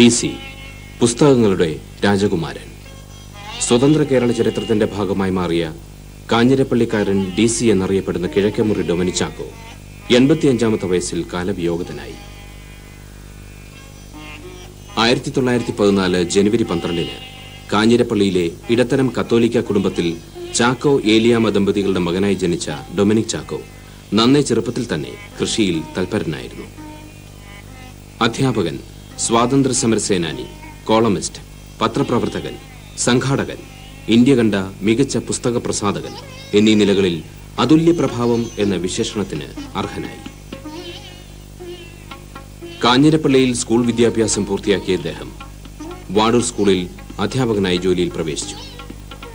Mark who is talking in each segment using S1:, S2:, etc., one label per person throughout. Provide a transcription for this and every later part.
S1: D C പുസ്തകങ്ങളുടെ രാജകുമാരൻ. സ്വതന്ത്ര കേരള ചരിത്രത്തിന്റെ ഭാഗമായി മാറിയ കാഞ്ഞിരപ്പള്ളിക്കാരൻ ഡി സി എന്നറിയപ്പെടുന്ന കിഴക്കേമുറി ഡൊമിനിച്ചാക്കോ എൺപത്തിയഞ്ചാമത്തെ വയസ്സിൽ കാലവിയോഗത്തിനായി. ആയിരത്തി തൊള്ളായിരത്തി പതിനാല് ജനുവരി പന്ത്രണ്ടിന് കാഞ്ഞിരപ്പള്ളിയിലെ ഇടത്തരം കത്തോലിക്ക കുടുംബത്തിൽ ചാക്കോ ഏലിയാമ ദമ്പതികളുടെ മകനായി ജനിച്ച ഡൊമിനിക് ചാക്കോ നന്നേ ചെറുപ്പത്തിൽ തന്നെ കൃഷിയിൽ തൽപരനായിരുന്നു. അധ്യാപകൻ സ്വാതന്ത്ര്യ സമര സേനാനി കോളമിസ്റ്റ് പത്രപ്രവർത്തകൻ സംഘാടകൻ ഇന്ത്യ കണ്ട മികച്ച പുസ്തക പ്രസാധകൻ എന്നീ നിലകളിൽ അതുല്യ പ്രഭാവം എന്ന വിശേഷണത്തിന് അർഹനായി. കാഞ്ഞിരപ്പള്ളിയിൽ സ്കൂൾ വിദ്യാഭ്യാസം പൂർത്തിയാക്കിയ ഇദ്ദേഹം വാടൂർ സ്കൂളിൽ അധ്യാപകനായി ജോലിയിൽ പ്രവേശിച്ചു.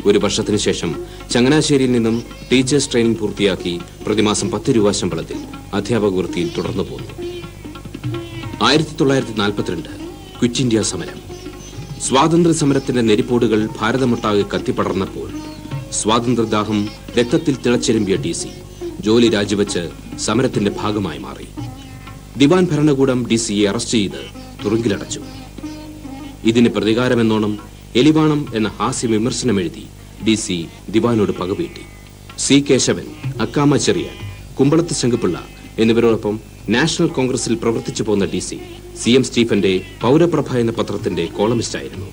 S1: ഒരു വർഷത്തിനു ശേഷം ചങ്ങനാശ്ശേരിയിൽ നിന്നും ടീച്ചേഴ്സ് ട്രെയിനിംഗ് പൂർത്തിയാക്കി പ്രതിമാസം പത്ത് രൂപ ശമ്പളത്തിൽ അധ്യാപക വൃത്തിയിൽ തുടർന്നു പോന്നു ആയിരത്തി തൊള്ളായിരത്തി നാൽപ്പത്തിരണ്ട് ക്വിറ്റ് ഇന്ത്യ സമരം. സ്വാതന്ത്ര്യ സമരത്തിന്റെ നെരിപ്പോടുകൾ ഭാരതമൊട്ടാകെ കത്തിപ്പടർന്നപ്പോൾ സ്വാതന്ത്ര്യദാഹം രക്തത്തിൽ തിളച്ചെരുമ്പിയ ടി സി ജോലി രാജിവെച്ച് സമരത്തിന്റെ ഭാഗമായി മാറി. ദിവാൻ ഭരണകൂടം ഡി സിയെ അറസ്റ്റ് ചെയ്ത് തുറുങ്കിലടച്ചു. ഇതിന് പ്രതികാരമെന്നോണം എലിവാണം എന്ന ഹാസ്യ വിമർശനമെഴുതി ഡി സി ദിവാനോട് പകവീട്ടി. സി കേശവൻ അക്കാമ ചെറിയ കുമ്പളത്ത് ശങ്കുപിള്ള എന്നിവരോടൊപ്പം നാഷണൽ കോൺഗ്രസിൽ പ്രവർത്തിച്ചു പോന്ന ഡി സി സി എം സ്റ്റീഫന്റെ പൗരപ്രഭ എന്ന പത്രത്തിന്റെ കോളമിസ്റ്റായിരുന്നു.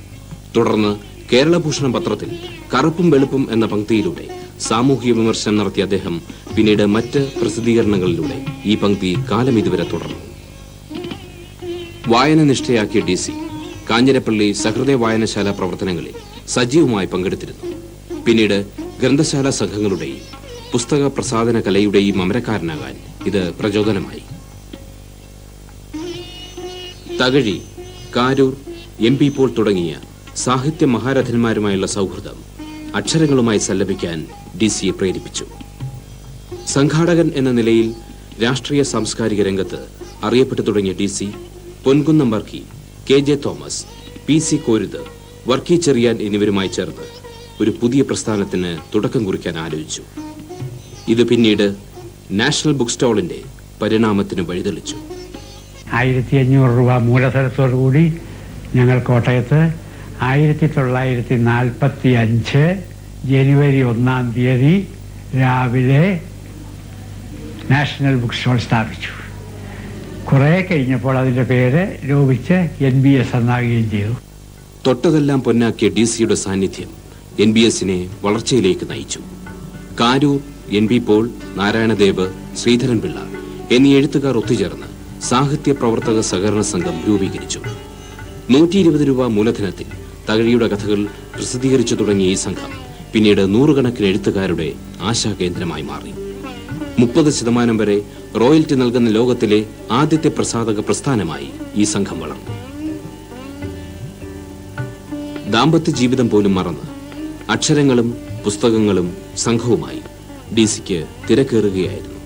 S1: തുടർന്ന് കേരളഭൂഷണം പത്രത്തിൽ കറുപ്പും വെളുപ്പും എന്ന പങ്ക്തിയിലൂടെ സാമൂഹ്യ വിമർശനം നടത്തിയ അദ്ദേഹം പിന്നീട് മറ്റ് പ്രസിദ്ധീകരണങ്ങളിലൂടെ ഈ പങ്ക്തി കാലം ഇതുവരെ തുടർന്നു. വായന നിഷ്ഠയാക്കിയ ഡി സി കാഞ്ഞിരപ്പള്ളി സഹൃദയ വായനശാല പ്രവർത്തനങ്ങളിൽ സജീവമായി പങ്കെടുത്തിരുന്നു. പിന്നീട് ഗ്രന്ഥശാല സംഘങ്ങളുടെയും പുസ്തക പ്രസാദന കലയുടെയും അമരക്കാരനാകാൻ ഇത് പ്രചോദനമായി. തകഴി കാരൂർ എം പി പോൾ തുടങ്ങിയ സാഹിത്യ മഹാരഥന്മാരുമായുള്ള സൗഹൃദം അക്ഷരങ്ങളുമായി സല്ലപിക്കാൻ ഡി സിയെ പ്രേരിപ്പിച്ചു. സംഘാടകൻ എന്ന നിലയിൽ രാഷ്ട്രീയ സാംസ്കാരിക രംഗത്ത് അറിയപ്പെട്ടു തുടങ്ങിയ D C Ponkunnam Varkey K J Thomas P C Koruth Varkey Cheriyan എന്നിവരുമായി ചേർന്ന് ഒരു പുതിയ പ്രസ്ഥാനത്തിന് തുടക്കം കുറിക്കാൻ ആലോചിച്ചു. ഇത് പിന്നീട് നാഷണൽ ബുക്ക് സ്റ്റാളിന്റെ പരിണാമത്തിന് വഴിതെളിച്ചു.
S2: ആയിരത്തി അഞ്ഞൂറ് രൂപ മൂലധനത്തോടു കൂടി ഞങ്ങൾ കോട്ടയത്ത് ആയിരത്തി തൊള്ളായിരത്തി നാൽപ്പത്തി അഞ്ച് ജനുവരി ഒന്നാം തീയതി രാവിലെ നാഷണൽ ബുക്ക് സ്റ്റോൾ സ്ഥാപിച്ചു. കുറേ കഴിഞ്ഞപ്പോൾ അതിന്റെ പേര് ലോപിച്ച് എൻ ബി എസ് എന്നാകുകയും ചെയ്തു.
S1: തൊട്ടതെല്ലാം പൊന്നാക്കിയ ഡി സിയുടെ സാന്നിധ്യം എൻ ബി എസിനെ വളർച്ചയിലേക്ക് നയിച്ചു. കാരൂർ എൻ വി പോൾ നാരായണദേവ് ശ്രീധരൻപിള്ള എന്നീ എഴുത്തുകാർ ഒത്തുചേർന്ന് സാഹിത്യ പ്രവർത്തക സഹകരണ സംഘം രൂപീകരിച്ചു. നൂറ്റി ഇരുപത് രൂപ മൂലധനത്തിൽ തകഴിയുടെ കഥകൾ പ്രസിദ്ധീകരിച്ചു തുടങ്ങിയ ഈ സംഘം പിന്നീട് നൂറുകണക്കിന് എഴുത്തുകാരുടെ ആശാകേന്ദ്രമായി മാറി. മുപ്പത് ശതമാനം വരെ റോയൽറ്റി നൽകുന്ന ലോകത്തിലെ ആദ്യത്തെ പ്രസാധക പ്രസ്ഥാനമായി ഈ സംഘം വളർന്നു. ദാമ്പത്യ ജീവിതം പോലും മറന്ന് അക്ഷരങ്ങളും പുസ്തകങ്ങളും സംഘവുമായി ഡി സിക്ക് തിരക്കേറുകയായിരുന്നു.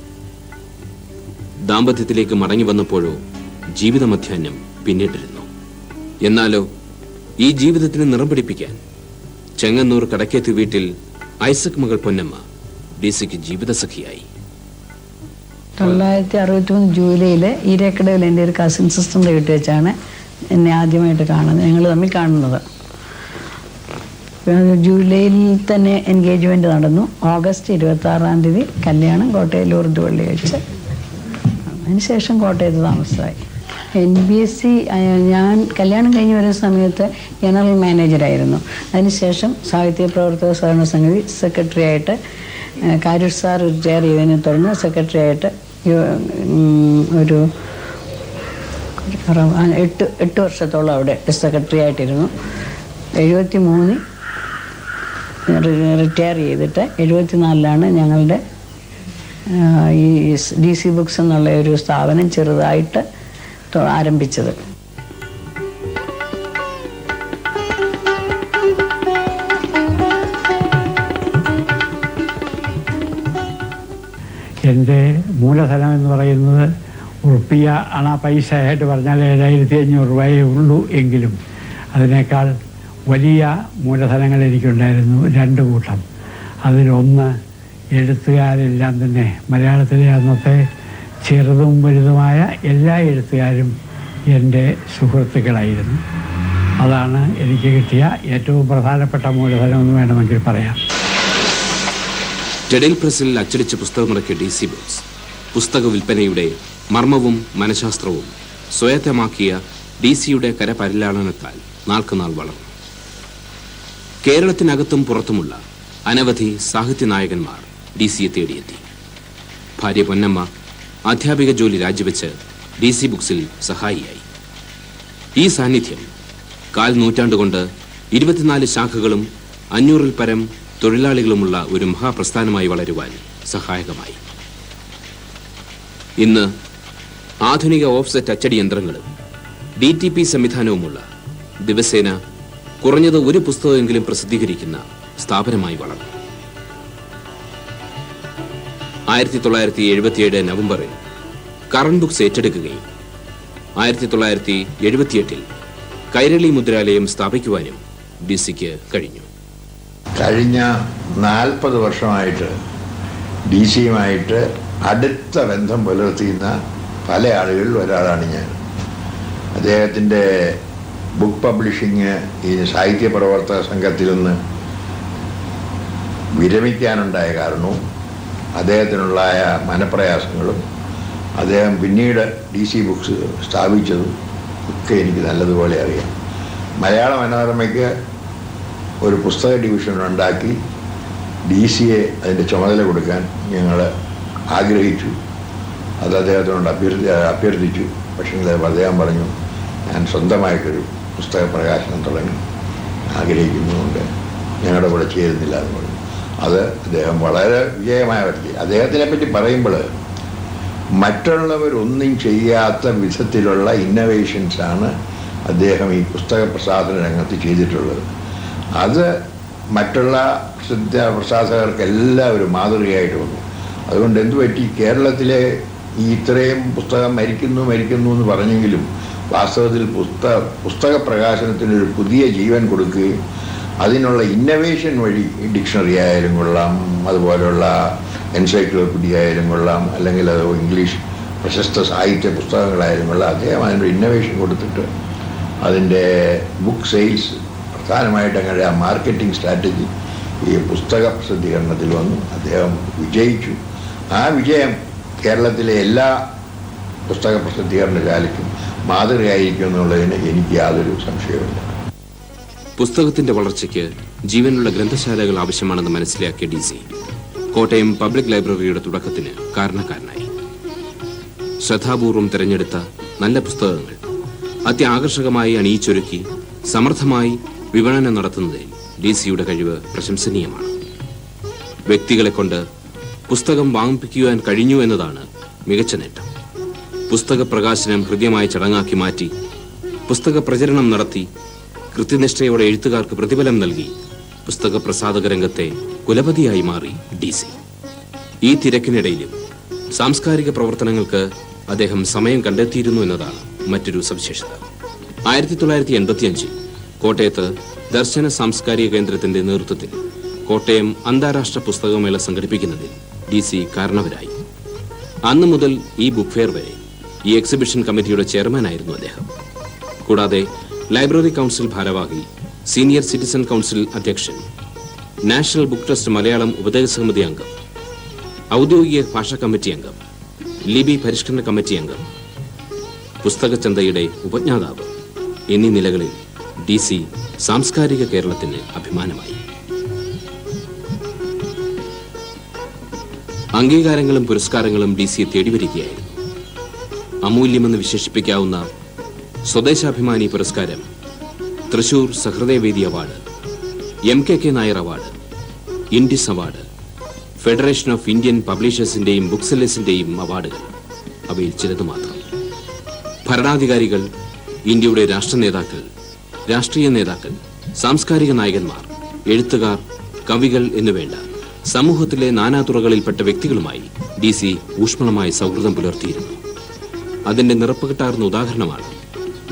S1: ദാമ്പത്യത്തിലേക്ക് മടങ്ങി വന്നപ്പോഴോ ജീവിതമധ്യാന്യം പിന്നിട്ടിരുന്നു. എന്നാലോ ഈ ജീവിതത്തിന് നിറം പിടിപ്പിക്കാൻ ചെങ്ങന്നൂർ കടക്കേത്തു വീട്ടിൽ ഐസക് മകൾ പൊന്നമ്മ ഡി സിക്ക് ജീവിതസഖിയായി.
S3: തൊള്ളായിരത്തി അറുപത്തി മൂന്ന് ജൂലൈയിൽ ഈരക്കടവിൽ എന്റെ ഒരു കസിൻ സിസ്റ്ററിന്റെ വീട്ടിൽ വെച്ചാണ് എന്നെ ആദ്യമായിട്ട് കാണുന്നത്. ഞങ്ങൾ തമ്മിൽ കാണുന്നത്. ജൂലൈയിൽ തന്നെ എൻഗേജ്മെന്റ് നടന്നു. ഓഗസ്റ്റ് ഇരുപത്തി ആറാം തീയതി കല്യാണം കോട്ടയം ലൂർദ് പള്ളി വെച്ച്. അതിനുശേഷം കോട്ടയത്ത് താമസമായി. എൻ ബി എസ് സി ഞാൻ കല്യാണം കഴിഞ്ഞ് വരുന്ന സമയത്ത് ജനറൽ മാനേജറായിരുന്നു അതിനുശേഷം സാഹിത്യ പ്രവർത്തക സഹകരണ സമിതി സെക്രട്ടറി ആയിട്ട് കാരൂർ സാർ റിട്ടയർ ചെയ്തതിനെ തുടർന്ന് സെക്രട്ടറി ആയിട്ട് ഒരു എട്ട് എട്ട് വർഷത്തോളം അവിടെ സെക്രട്ടറി ആയിട്ടിരുന്നു. എഴുപത്തി മൂന്നിൽ റിട്ടയർ ചെയ്തിട്ട് എഴുപത്തിനാലിലാണ് ഞങ്ങളുടെ ഈ ഡി സി ബുക്സ് എന്നുള്ള ഒരു സ്ഥാപനം ചെറുതായിട്ട് ആരംഭിച്ചത്.
S2: എന്റെ മൂലധനം എന്ന് പറയുന്നത് ഉറുപ്പിയ അണ പൈസ ആയിട്ട് പറഞ്ഞാൽ ഏഴായിരത്തി അഞ്ഞൂറ് രൂപയേ ഉള്ളൂ എങ്കിലും അതിനേക്കാൾ വലിയ മൂലധനങ്ങൾ എനിക്കുണ്ടായിരുന്നു രണ്ട് കൂട്ടം. അതിലൊന്ന് എഴുത്തുകാരെല്ലാം തന്നെ മലയാളത്തിലെ അന്നത്തെ ചെറുതും വലുതുമായ എല്ലാ എഴുത്തുകാരും എന്റെ സുഹൃത്തുക്കളായിരുന്നു. അതാണ് എനിക്ക് കിട്ടിയ ഏറ്റവും പ്രധാനപ്പെട്ട മൂലധനം എന്ന് വേണമെങ്കിൽ പറയാം.
S1: ജഡേൽ പ്രസിൽ അച്ചടിച്ച പുസ്തകമിറക്കിയ ഡി സി ബുക്സ് പുസ്തക വിൽപ്പനയുടെ മർമ്മവും മനഃശാസ്ത്രവും സ്വയത്തമാക്കിയ ഡി സിയുടെ കരപരിലാളനത്താൽ നാൾക്കുനാൾ വളർന്നു. കേരളത്തിനകത്തും പുറത്തുമുള്ള അനവധി സാഹിത്യ നായകന്മാർ ഡി സിയെ തേടിയെത്തി. ഭാര്യ പൊന്നമ്മ അധ്യാപിക ജോലി രാജിവെച്ച് ഡി സി ബുക്സിൽ സഹായിയായി. ഈ സാന്നിധ്യം കാൽ നൂറ്റാണ്ടുകൊണ്ട് ഇരുപത്തിനാല് ശാഖകളും അഞ്ഞൂറിൽ പരം തൊഴിലാളികളുമുള്ള ഒരു മഹാപ്രസ്ഥാനമായി വളരുവാൻ സഹായകമായി. ഇന്ന് ആധുനിക ഓഫ്സെറ്റ് അച്ചടി യന്ത്രങ്ങളും ഡി ടി പി സംവിധാനവുമുള്ള ദിവസേന കുറഞ്ഞത് ഒരു പുസ്തകമെങ്കിലും പ്രസിദ്ധീകരിക്കുന്ന സ്ഥാപനമായി വളർന്നു. ആയിരത്തി തൊള്ളായിരത്തി എഴുപത്തിയേഴ് നവംബറിൽ കറണ്ട് ബുക്സ് ഏറ്റെടുക്കുകയും ആയിരത്തി തൊള്ളായിരത്തി എഴുപത്തിയെട്ടിൽ കൈരളി മുദ്രാലയം സ്ഥാപിക്കുവാനും ഡി സിക്ക് കഴിഞ്ഞു.
S4: കഴിഞ്ഞ നാൽപ്പത് വർഷമായിട്ട് ഡി സിയുമായിട്ട് അടുത്ത ബന്ധം പുലർത്തിയുന്ന പല ആളുകളിൽ ഒരാളാണ് ഞാൻ. അദ്ദേഹത്തിന്റെ ബുക്ക് പബ്ലിഷിങ് ഈ സാഹിത്യ പ്രവർത്തക സംഘത്തിൽ നിന്ന് വിരമിക്കാനുണ്ടായ കാരണവും അദ്ദേഹത്തിനുള്ളായ മനപ്രയാസങ്ങളും അദ്ദേഹം പിന്നീട് ഡി സി ബുക്സ് സ്ഥാപിച്ചതും ഒക്കെ എനിക്ക് നല്ലതുപോലെ അറിയാം. മലയാള മനോരമയ്ക്ക് ഒരു പുസ്തക ഡിവിഷൻ ഉണ്ടാക്കി ഡി സിയെ അതിന്റെ ചുമതല കൊടുക്കാൻ ഞങ്ങൾ ആഗ്രഹിച്ചു. അത് അദ്ദേഹത്തിനോട് അഭ്യർത്ഥി അഭ്യർത്ഥിച്ചു. പക്ഷേ അദ്ദേഹം പറഞ്ഞു ഞാൻ സ്വന്തമായിട്ടൊരു പുസ്തക പ്രകാശനം തുടങ്ങി ആഗ്രഹിക്കുന്നതുകൊണ്ട് ഞങ്ങളുടെ കൂടെ ചേരുന്നില്ല എന്ന് പറഞ്ഞു. അത് അദ്ദേഹം വളരെ വിജയമായ വ്യക്തി. അദ്ദേഹത്തിനെ പറ്റി പറയുമ്പോൾ മറ്റുള്ളവരൊന്നും ചെയ്യാത്ത വിധത്തിലുള്ള ഇന്നവേഷൻസാണ് അദ്ദേഹം ഈ പുസ്തക പ്രസാധന രംഗത്ത് ചെയ്തിട്ടുള്ളത്. അത് മറ്റുള്ള പ്രസിദ്ധ പ്രസാധകർക്ക് എല്ലാവരും മാതൃകയായിട്ട് വന്നു. അതുകൊണ്ട് എന്തു പറ്റി കേരളത്തിലെ ഈ ഇത്രയും പുസ്തകം മരിക്കുന്നു മരിക്കുന്നു എന്ന് പറഞ്ഞെങ്കിലും വാസ്തവത്തിൽ പുസ്തക പുസ്തക പ്രകാശനത്തിന് ഒരു പുതിയ ജീവൻ കൊടുക്കുകയും അതിനുള്ള ഇന്നവേഷൻ വഴി ഡിക്ഷണറി ആയാലും കൊള്ളാം അതുപോലെയുള്ള എൻസൈക്ലോപീഡിയ ആയാലും കൊള്ളാം അല്ലെങ്കിൽ അത് ഇംഗ്ലീഷ് പ്രശസ്ത സാഹിത്യ പുസ്തകങ്ങളായാലും കൊള്ളാം. അദ്ദേഹം അതിനൊരു ഇന്നവേഷൻ കൊടുത്തിട്ട് അതിന്റെ ബുക്ക് സെയിൽസ് പ്രധാനമായിട്ട് അങ്ങനെ ആ മാർക്കറ്റിംഗ് സ്ട്രാറ്റജി ഈ പുസ്തക പ്രസിദ്ധീകരണത്തിൽ വന്നു. അദ്ദേഹം വിജയിച്ചു. ആ വിജയം കേരളത്തിലെ എല്ലാ പുസ്തക പ്രസിദ്ധീകരണശാലയ്ക്കും മാതൃകയായിരിക്കും എന്നുള്ളതിന് എനിക്ക് യാതൊരു സംശയവുമില്ല.
S1: പുസ്തകത്തിന്റെ വളർച്ചയ്ക്ക് ജീവനുള്ള ഗ്രന്ഥശാലകൾ ആവശ്യമാണെന്ന് മനസ്സിലാക്കിയ ഡി സി കോട്ടയം പബ്ലിക് ലൈബ്രറിയുടെ തുടക്കത്തിന് കാരണക്കാരനായി. ശ്രദ്ധാപൂർവം തിരഞ്ഞെടുത്ത നല്ല പുസ്തകങ്ങൾ അത്യാകർഷകമായി അണിയിച്ചൊരുക്കി സമർത്ഥമായി വിപണനം നടത്തുന്നതിൽ ഡി സിയുടെ കഴിവ് പ്രശംസനീയമാണ്. വ്യക്തികളെ കൊണ്ട് പുസ്തകം വാങ്ങിപ്പിക്കുവാൻ കഴിഞ്ഞു എന്നതാണ് മികച്ച നേട്ടം. പുസ്തക പ്രകാശനം ഹൃദ്യമായ ചടങ്ങാക്കി മാറ്റി. പുസ്തക പ്രചരണം നടത്തി. കൃത്യനിഷ്ഠയോടെ എഴുത്തുകാർക്ക് പ്രതിഫലം നൽകി. പുസ്തക പ്രസാധക രംഗത്തെ കുലപതിയായി മാറി ഡി സി. ഈ തിരക്കിനിടയിലും സാംസ്കാരിക പ്രവർത്തനങ്ങൾക്ക് അദ്ദേഹം സമയം കണ്ടെത്തിയിരുന്നു എന്നതാണ് മറ്റൊരു സവിശേഷത. ആയിരത്തി തൊള്ളായിരത്തി എൺപത്തിയഞ്ചിൽ കോട്ടയത്ത് ദർശന സാംസ്കാരിക കേന്ദ്രത്തിന്റെ നേതൃത്വത്തിൽ കോട്ടയം അന്താരാഷ്ട്ര പുസ്തകമേള സംഘടിപ്പിക്കുന്നതിൽ ഡി സി കാരണവരായി. അന്നു മുതൽ ഈ ബുക്ക് ഫെയർ വരെ ഈ എക്സിബിഷൻ കമ്മിറ്റിയുടെ ചെയർമാനായിരുന്നു അദ്ദേഹം. കൂടാതെ ലൈബ്രറി കൗൺസിൽ ഭാരവാഹി സീനിയർ സിറ്റിസൺ കൗൺസിൽ അധ്യക്ഷൻ നാഷണൽ ബുക്ക് ട്രസ്റ്റ് മലയാളം ഉപദേശക സമിതി അംഗം ഔദ്യോഗിക ഭാഷാ കമ്മിറ്റി അംഗം ലിപി പരിഷ്കരണ കമ്മിറ്റി അംഗം പുസ്തകചന്തയുടെ ഉപജ്ഞാതാവ് എന്നീ നിലകളിൽ ഡി സി സാംസ്കാരിക കേരളത്തിന് അഭിമാനമായി. അംഗീകാരങ്ങളും പുരസ്കാരങ്ങളും ഡി സി തേടിവരികയായിരുന്നു. അമൂല്യമെന്ന് വിശേഷിപ്പിക്കാവുന്ന സ്വദേശാഭിമാനി പുരസ്കാരം Thrissur Sahrudayavedi award M K K Nair award index award federation of Indian പബ്ലിഷേഴ്സിന്റെയും ബുക്ക് സെല്ലേഴ്സിന്റെയും അവാർഡുകൾ. അവയിൽ ചിലത് മാത്രം. ഭരണാധികാരികൾ ഇന്ത്യയുടെ രാഷ്ട്ര നേതാക്കൾ രാഷ്ട്രീയ നേതാക്കൾ സാംസ്കാരിക നായകന്മാർ എഴുത്തുകാർ കവികൾ എന്നുവേണ്ട സമൂഹത്തിലെ നാനാതുറകളിൽപ്പെട്ട വ്യക്തികളുമായി ഡി സി ഊഷ്മളമായി സൗഹൃദം പുലർത്തിയിരുന്നു. അതിന്റെ നിറപ്പുകിട്ടാർന്ന ഉദാഹരണമാണ്.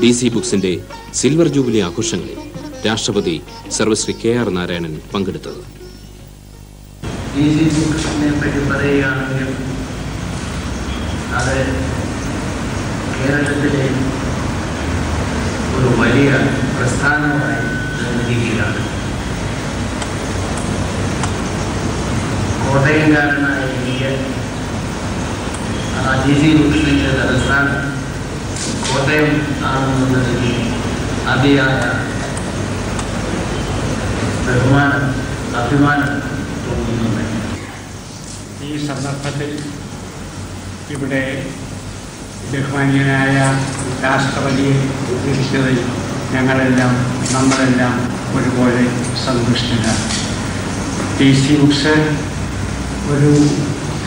S1: ഡി സി ബുക്സിന്റെ സിൽവർ ജൂബിലി ആഘോഷങ്ങളിൽ രാഷ്ട്രപതി സർവശ്രീ കെ ആർ നാരായണൻ പങ്കെടുത്തത്.
S5: ഈസി ബുക്സിനെ പറ്റി പറയുകയാണെങ്കിൽ അത് കേരളത്തിലെ ഒരു വലിയ പ്രസ്ഥാനമായി നിർമ്മിക്കുകയാണ് കോട്ടയംകാരനായ ആ ജി സി കൃഷ്ണന്റെ തലസ്ഥാനം കോട്ടയം ആണെന്നുള്ളതിൽ അതിയായ ബഹുമാനം അഭിമാനം തോന്നുന്നുണ്ട്.
S2: ഈ സന്ദർഭത്തിൽ ഇവിടെ ബഹുമാനീയനായ രാഷ്ട്രപതിയെ ഉദ്ദേശിച്ചതിൽ ഞങ്ങളെല്ലാം നമ്മളെല്ലാം ഒരുപോലെ സന്തുഷ്ടരാണ്. ടി സി ബുക്സ് ഒരു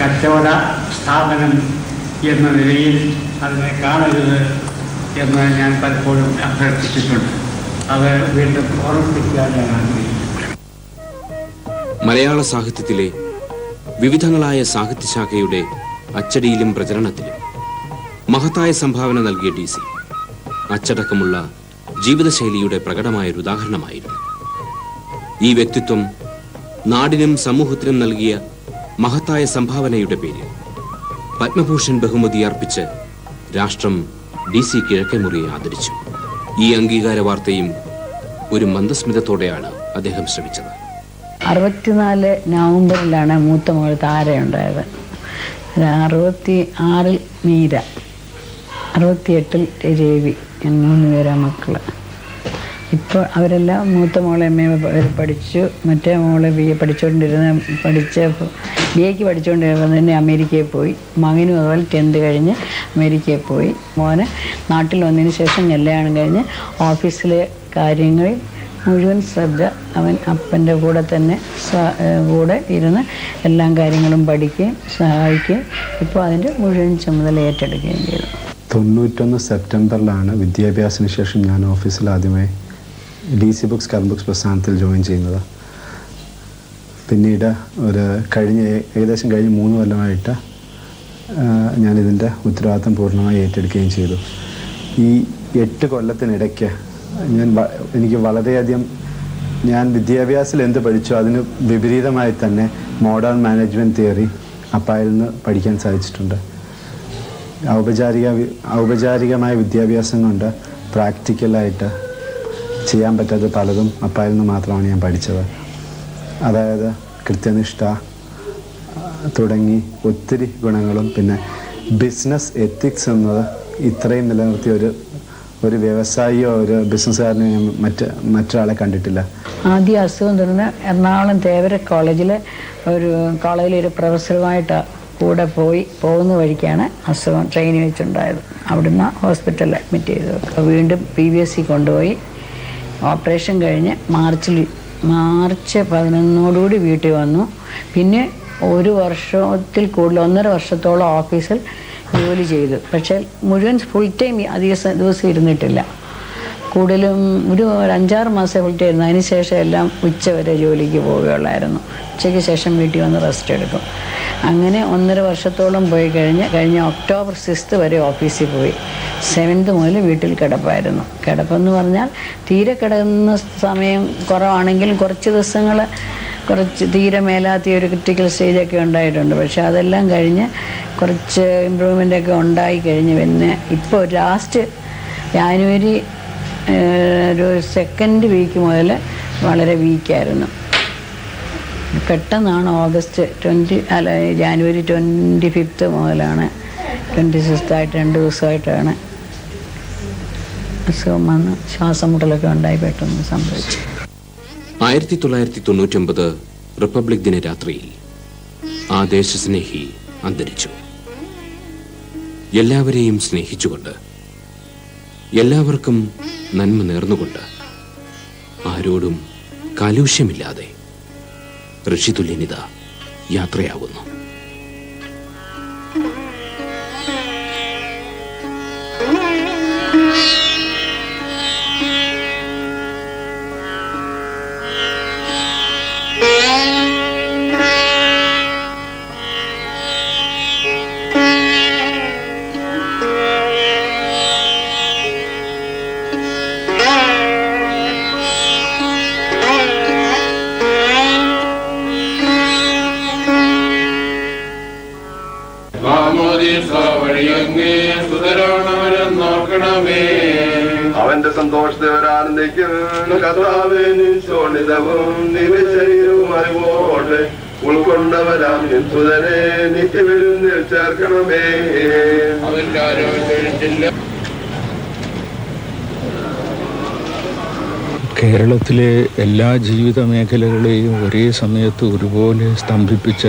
S2: കച്ചവട സ്ഥാപനം എന്ന നിലയിൽ അതിനെ കാണരുത് എന്ന് ഞാൻ പലപ്പോഴും അഭ്യർത്ഥിച്ചിട്ടുണ്ട്. അത് വീണ്ടും ഓർമ്മിപ്പിക്കാൻ ഞാൻ ആഗ്രഹിക്കുന്നു.
S1: മലയാള സാഹിത്യത്തിലെ വിവിധങ്ങളായ സാഹിത്യശാഖയുടെ അച്ചടിയിലും പ്രചരണത്തിലും മഹത്തായ സംഭാവന നൽകിയ ഡി സി അച്ചടക്കമുള്ള ജീവിതശൈലിയുടെ പ്രകടമായൊരു ഉദാഹരണമായിരുന്നു. ഈ വ്യക്തിത്വം നാടിനും സമൂഹത്തിനും നൽകിയ മഹത്തായ സംഭാവനയുടെ പേരിൽ പത്മഭൂഷൺ ബഹുമതി അർപ്പിച്ച് രാഷ്ട്രം ഡി സി കിഴക്കേമുറിയെ ആദരിച്ചു. ഈ അംഗീകാര വാർത്തയും ഒരു മന്ദസ്മിതത്തോടെയാണ് അദ്ദേഹം ശ്രമിച്ചത്.
S3: അറുപത്തിനാല് നവംബറിലാണ് മൂത്ത മകൾ താരയുണ്ടായത്. അറുപത്തി ആറിൽ മീര അറുപത്തിയെട്ടിൽ രവി മൂന്ന് പേരാ മക്കൾ. ഇപ്പോൾ അവരെല്ലാം മൂത്ത മോളെ എം എ പഠിച്ചു. മറ്റേ മോളെ ബി എ പഠിച്ചുകൊണ്ടിരുന്ന പഠിച്ച ബി എക്ക് പഠിച്ചുകൊണ്ടിരുന്നത് തന്നെ അമേരിക്കയിൽ പോയി. മകനും അതുപോലെ ടെൻത്ത് കഴിഞ്ഞ് അമേരിക്കയിൽ പോയി. മോനെ നാട്ടിൽ വന്നതിന് ശേഷം കല്യാണം കഴിഞ്ഞ് ഓഫീസിലെ കാര്യങ്ങളിൽ മുഴുവൻ ശ്രദ്ധ അവൻ അപ്പന്റെ കൂടെ തന്നെ കൂടെ ഇരുന്ന് എല്ലാ കാര്യങ്ങളും പഠിക്കുകയും സഹായിക്കുകയും ഇപ്പോൾ അതിന്റെ മുഴുവൻ ചുമതല ഏറ്റെടുക്കുകയും ചെയ്തു.
S6: തൊണ്ണൂറ്റൊന്ന് സെപ്റ്റംബറിലാണ് വിദ്യാഭ്യാസത്തിന് ശേഷം ഞാൻ ഓഫീസിൽ ആദ്യമായി ഡി സി ബുക്സ് കർ ബുക്സ് പ്രസ്ഥാനത്തിൽ ജോയിൻ ചെയ്യുന്നത്. പിന്നീട് ഒരു കഴിഞ്ഞ ഏകദേശം കഴിഞ്ഞ മൂന്ന് കൊല്ലമായിട്ട് ഞാനിതിന്റെ ഉത്തരവാദിത്തം പൂർണമായി ഏറ്റെടുക്കുകയും ചെയ്തു. ഈ എട്ട് കൊല്ലത്തിനിടയ്ക്ക് ഞാൻ എനിക്ക് വളരെയധികം ഞാൻ വിദ്യാഭ്യാസത്തിൽ എന്ത് പഠിച്ചു അതിന് വിപരീതമായി തന്നെ മോഡേൺ മാനേജ്മെന്റ് തിയറി അപ്പായിൽ നിന്ന് പഠിക്കാൻ സാധിച്ചിട്ടുണ്ട്. ഔപചാരിക ഔപചാരികമായ വിദ്യാഭ്യാസം കൊണ്ട് പ്രാക്ടിക്കലായിട്ട് ചെയ്യാൻ പറ്റാത്ത പലതും അപ്പായിൽ നിന്ന് മാത്രമാണ് ഞാൻ പഠിച്ചത്. അതായത് കൃത്യനിഷ്ഠ തുടങ്ങി ഒത്തിരി ഗുണങ്ങളും പിന്നെ ബിസിനസ് എത്തിക്സ് എന്നത് ഇത്രയും നിലനിർത്തിയ ഒരു ഒരു വ്യവസായിയോ ഒരു ബിസിനസ്സുകാരനെ ഞാൻ മറ്റ് മറ്റൊരാളെ കണ്ടിട്ടില്ല.
S3: ആദ്യ അസുഖം തുടർന്ന് എറണാകുളം തേവര കോളേജിൽ ഒരു കോളേജിൽ ഒരു പ്രൊഫസറുമായിട്ട് കൂടെ പോയി പോകുന്ന വഴിക്കാണ് അസുഖം ട്രെയിനിൽ വെച്ചുണ്ടായത്. അവിടുന്ന് ഹോസ്പിറ്റലിൽ അഡ്മിറ്റ് ചെയ്തു വീണ്ടും പി വി എസ് സി കൊണ്ടുപോയി. ഓപ്പറേഷൻ കഴിഞ്ഞ് മാർച്ചിൽ മാർച്ച് പതിനൊന്നോടുകൂടി വീട്ടിൽ വന്നു. പിന്നെ ഒരു വർഷത്തിൽ കൂടുതൽ ഒന്നര വർഷത്തോളം ഓഫീസിൽ ജോലി ചെയ്തു. പക്ഷേ മുഴുവൻ ഫുൾ ടൈം അധിക ദിവസം ഇരുന്നിട്ടില്ല. കൂടുതലും ഒരു അഞ്ചാറ് മാസം ഫുൾ ടൈം ഇരുന്നു. അതിന് ശേഷം എല്ലാം ഉച്ച വരെ ജോലിക്ക് പോവുകയുള്ളായിരുന്നു. ഉച്ചയ്ക്ക് ശേഷം വീട്ടിൽ വന്ന് റെസ്റ്റ് എടുക്കും. അങ്ങനെ ഒന്നര വർഷത്തോളം പോയി കഴിഞ്ഞ് കഴിഞ്ഞ ഒക്ടോബർ സിക്സ്ത് വരെ ഓഫീസിൽ പോയി. സെവൻത്ത് മുതൽ വീട്ടിൽ കിടപ്പായിരുന്നു. കിടപ്പെന്ന് പറഞ്ഞാൽ തീരെ കിടക്കുന്ന സമയം കുറവാണെങ്കിലും കുറച്ച് ദിവസങ്ങൾ കുറച്ച് തീരെ മേലാത്ത ഒരു ക്രിട്ടിക്കൽ സ്റ്റേജൊക്കെ ഉണ്ടായിട്ടുണ്ട്. പക്ഷെ അതെല്ലാം കഴിഞ്ഞ് കുറച്ച് ഇമ്പ്രൂവ്മെന്റ് ഒക്കെ ഉണ്ടായി കഴിഞ്ഞ് പിന്നെ ഇപ്പോൾ ലാസ്റ്റ് ജാനുവരി ഒരു സെക്കൻഡ് വീക്ക് മുതൽ വളരെ വീക്കായിരുന്നു പെട്ടെന്നാണ് ഓഗസ്റ്റ് ട്വന്റി അല്ല ജാനുവരി ട്വന്റി ഫിഫ്ത്ത് മുതലാണ് ട്വന്റി സിക്സ്തായിട്ട് രണ്ട് ദിവസമായിട്ടാണ് അസുഖം വന്ന് ശ്വാസം മുട്ടലൊക്കെ ഉണ്ടായി പെട്ടെന്ന് സംഭവിച്ചു.
S1: ആയിരത്തി തൊള്ളായിരത്തി തൊണ്ണൂറ്റൊമ്പത് റിപ്പബ്ലിക് ദിന രാത്രിയിൽ ആ ദേശസ്നേഹി അന്തരിച്ചു. എല്ലാവരെയും സ്നേഹിച്ചുകൊണ്ട് എല്ലാവർക്കും നന്മ നേർന്നുകൊണ്ട് ആരോടും കാലൂഷ്യമില്ലാതെ റഷിതുല്യനിത യാത്രയാവുന്നു.
S7: നിത്യവിരുന്നിൽ ചേർക്കണമേ
S8: കേരളത്തിലെ എല്ലാ ജീവിത മേഖലകളെയും ഒരേ സമയത്ത് ഒരുപോലെ സ്തംഭിപ്പിച്ച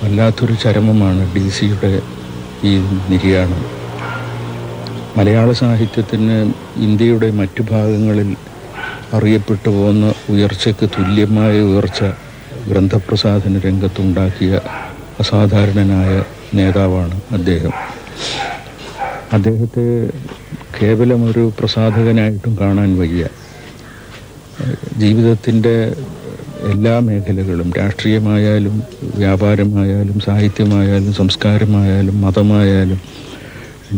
S8: വല്ലാത്തൊരു ചരമമാണ് ഡി സിയുടെ ഈ നിര്യാണം. മലയാള സാഹിത്യത്തിന് ഇന്ത്യയുടെ മറ്റു ഭാഗങ്ങളിൽ അറിയപ്പെട്ടു പോകുന്ന ഉയർച്ചയ്ക്ക് തുല്യമായ ഉയർച്ച ഗ്രന്ഥപ്രസാധന രംഗത്തുണ്ടാക്കിയ അസാധാരണനായ നേതാവാണ് അദ്ദേഹം. അദ്ദേഹത്തെ കേവലം ഒരു പ്രസാധകനായിട്ടും കാണാൻ വയ്യ. ജീവിതത്തിന്റെ എല്ലാ മേഖലകളും രാഷ്ട്രീയമായാലും വ്യാപാരമായാലും സാഹിത്യമായാലും സംസ്കാരമായാലും മതമായാലും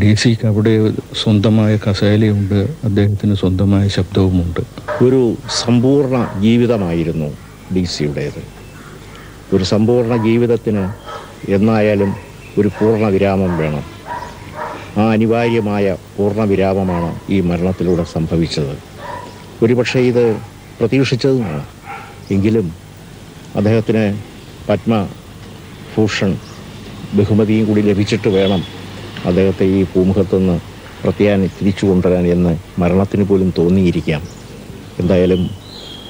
S8: ഡി സിക്ക് അവിടെ സ്വന്തമായ കസേലയുണ്ട് അദ്ദേഹത്തിന് സ്വന്തമായ ശബ്ദവുമുണ്ട്.
S9: ഒരു സമ്പൂർണ ജീവിതമായിരുന്നു ഡി സിയുടേത്. ഒരു സമ്പൂർണ ജീവിതത്തിന് എന്നായാലും ഒരു പൂർണ വിരാമം വേണം. ആ അനിവാര്യമായ പൂർണ വിരാമമാണ് ഈ മരണത്തിലൂടെ സംഭവിച്ചത്. ഒരുപക്ഷെ ഇത് പ്രതീക്ഷിച്ചതുമാണ്. എങ്കിലും അദ്ദേഹത്തിന് പത്മഭൂഷൺ ബഹുമതിയും കൂടി ലഭിച്ചിട്ട് വേണം അദ്ദേഹത്തെ ഈ ഭൂമുഖത്തുനിന്ന് പ്രത്യാനി തിരിച്ചു കൊണ്ടുവരാൻ എന്ന് മരണത്തിന് പോലും തോന്നിയിരിക്കാം. എന്തായാലും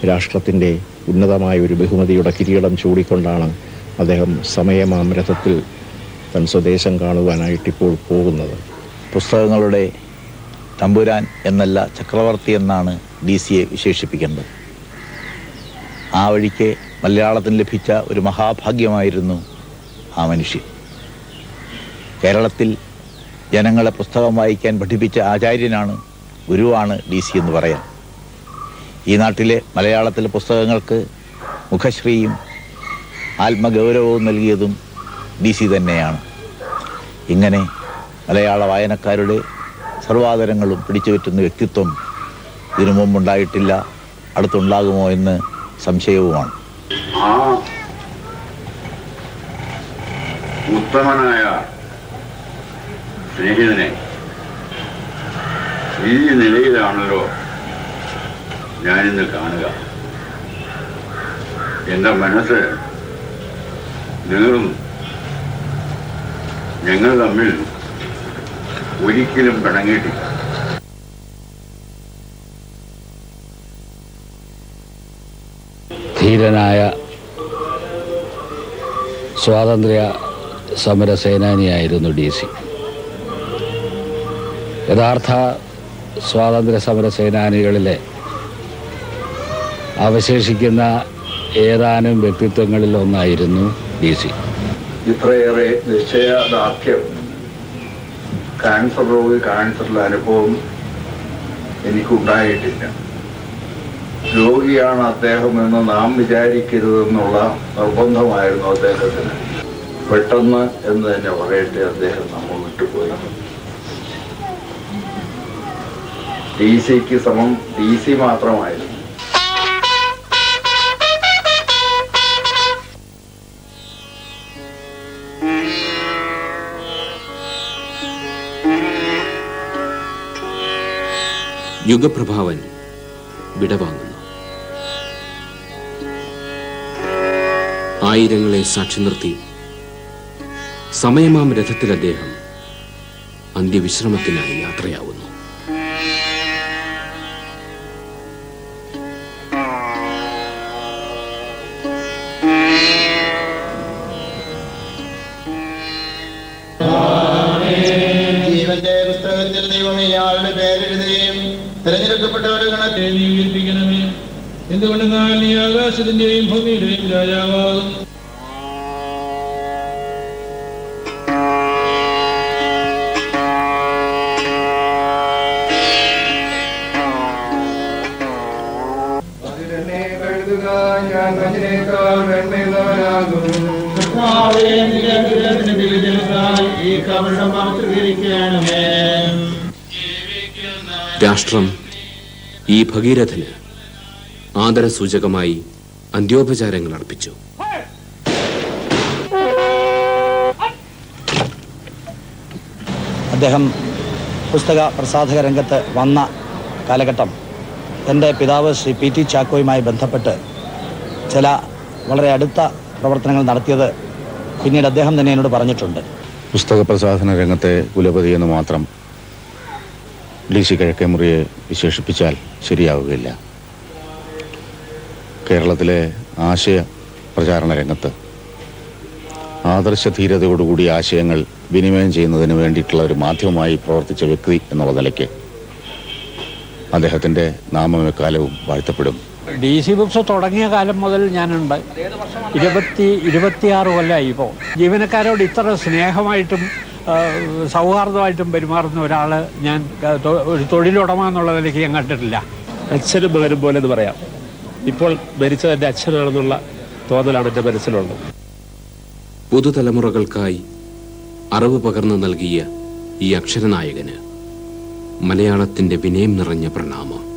S9: രാഷ്ട്രത്തിന്റെ ഉന്നതമായ ഒരു ബഹുമതിയുടെ കിരീടം ചൂടിക്കൊണ്ടാണ് അദ്ദേഹം സമയമാമരഥത്തിൽ തൻ സ്വദേശം കാണുവാനായിട്ടിപ്പോൾ പോകുന്നത്.
S10: പുസ്തകങ്ങളുടെ തമ്പുരാൻ എന്നല്ല ചക്രവർത്തി എന്നാണ് ഡി സിയെ വിശേഷിപ്പിക്കേണ്ടത്. ആ വഴിക്ക് മലയാളത്തിന് ലഭിച്ച ഒരു മഹാഭാഗ്യമായിരുന്നു ആ മനുഷ്യൻ. കേരളത്തിൽ ജനങ്ങളെ പുസ്തകം വായിക്കാൻ പഠിപ്പിച്ച ആചാര്യനാണ് ഗുരുവാണ് ഡി സി എന്ന് പറയാം ഈ നാട്ടിലെ മലയാളത്തിലെ പുസ്തകങ്ങൾക്ക് മുഖശ്രീയും ആത്മഗൗരവവും നൽകിയതും ഡി സി തന്നെയാണ്. ഇങ്ങനെ മലയാള വായനക്കാരുടെ സർവാദരങ്ങളും പിടിച്ചു പറ്റുന്ന വ്യക്തിത്വം ഇതിനു മുമ്പുണ്ടായിട്ടില്ല അടുത്തുണ്ടാകുമോ എന്ന് സംശയവുമാണ്.
S7: ഉത്തമനായ സ്നേഹിതനെ ഈ നിലയിലാണല്ലോ ഞാനിന്ന് കാണുക. എന്റെ മനസ്സ് നീറും. ഞങ്ങൾ തമ്മിൽ ഒരിക്കലും പിണങ്ങിയിട്ടില്ല.
S11: ധീരനായ സ്വാതന്ത്ര്യ സമര സേനാനിയായിരുന്നു ഡി സി. യഥാർത്ഥ സ്വാതന്ത്ര്യ സമര സേനാനികളിലെ അവശേഷിക്കുന്ന ഏതാനും വ്യക്തിത്വങ്ങളിൽ ഒന്നായിരുന്നു ഡി സി.
S7: ഇത്രയേറെ നിശ്ചയദാർഢ്യം ക്യാൻസർ രോഗി ക്യാൻസറിലെ അനുഭവം എനിക്കുണ്ടായിട്ടില്ല. രോഗിയാണ് അദ്ദേഹം എന്ന് നാം വിചാരിക്കരുതെന്നുള്ള നിർബന്ധമായിരുന്നു അദ്ദേഹത്തിന്. പെട്ടെന്ന് എന്ന് തന്നെ പറയട്ടെ അദ്ദേഹം നമ്മൾ വിട്ടുപോയി. ഡി സിക്ക് സമം ഡി സി മാത്രമായിരുന്നു.
S1: യുഗപ്രഭാവൻ വിടവാങ്ങുന്നു. ആയിരങ്ങളെ സാക്ഷി നിർത്തി സമയമാം രഥത്തിൽ അദ്ദേഹം അന്ത്യവിശ്രമത്തിനായി യാത്രയാവുന്നു.
S12: പേരെഴുതുകയും കണക്കെ നീ ഉയർപ്പിക്കണമേ എന്തുകൊണ്ടെന്നാൽ നീ ആകാശത്തിന്റെയും ഭൂമിയുടെയും രാജാവാകുന്നു.
S1: രാഷ്ട്രം ഈ ഭഗീരഥന് ആദരസൂചകമായി അന്ത്യോപചാരങ്ങൾ അർപ്പിച്ചു.
S10: അദ്ദേഹം
S13: പുസ്തക പ്രസാധക രംഗത്ത് വന്ന കാലഘട്ടം എന്റെ പിതാവ് ശ്രീ പി ടി ചാക്കോയുമായി ബന്ധപ്പെട്ട് ചില വളരെ അടുത്ത പ്രവർത്തനങ്ങൾ നടത്തിയത് പിന്നീട് അദ്ദേഹം തന്നെ എന്നോട് പറഞ്ഞിട്ടുണ്ട്.
S14: പുസ്തക പ്രസാധന രംഗത്തെ കുലപതി എന്ന് മാത്രം ഡി കിഴക്കേ കിഴക്കേമുറിയെ വിശേഷിപ്പിച്ചാൽ ശരിയാവുകയില്ല. കേരളത്തിലെ ആശയ പ്രചാരണ രംഗത്ത് ആദർശധീരതയോടുകൂടി ആശയങ്ങൾ വിനിമയം ചെയ്യുന്നതിന് വേണ്ടിയിട്ടുള്ള ഒരു മാധ്യമമായി പ്രവർത്തിച്ച വ്യക്തി എന്നുള്ള നിലയ്ക്ക് അദ്ദേഹത്തിന്റെ നാമം എക്കാലവും വാഴ്ത്തപ്പെടും.
S2: ഡി സി ബുക്സ് തുടങ്ങിയ കാലം മുതൽ ഞാനുണ്ട്. ഇരുപത്തി ഇരുപത്തിയാറ് കൊല്ലമായി ഇപ്പോൾ. ജീവനക്കാരോട് ഇത്ര സ്നേഹമായിട്ടും സൗഹാർദ്ദമായിട്ടും പെരുമാറുന്ന ഒരാൾ ഞാൻ ഒരു തൊഴിലുടമ എന്നുള്ള നിലയ്ക്ക് ഞാൻ കണ്ടിട്ടില്ല.
S9: അച്ഛനും മകനും പോലെ എന്ന് പറയാം. ഇപ്പോൾ മരിച്ചത് എന്റെ അച്ഛനാണെന്നുള്ള തോന്നലാണ് എന്റെ മനസ്സിലുള്ളത്.
S1: പുതുതലമുറകൾക്കായി അറിവ് പകർന്നു നൽകിയ ഈ അക്ഷരനായകന് മലയാളത്തിന്റെ വിനയം നിറഞ്ഞ പ്രണാമം.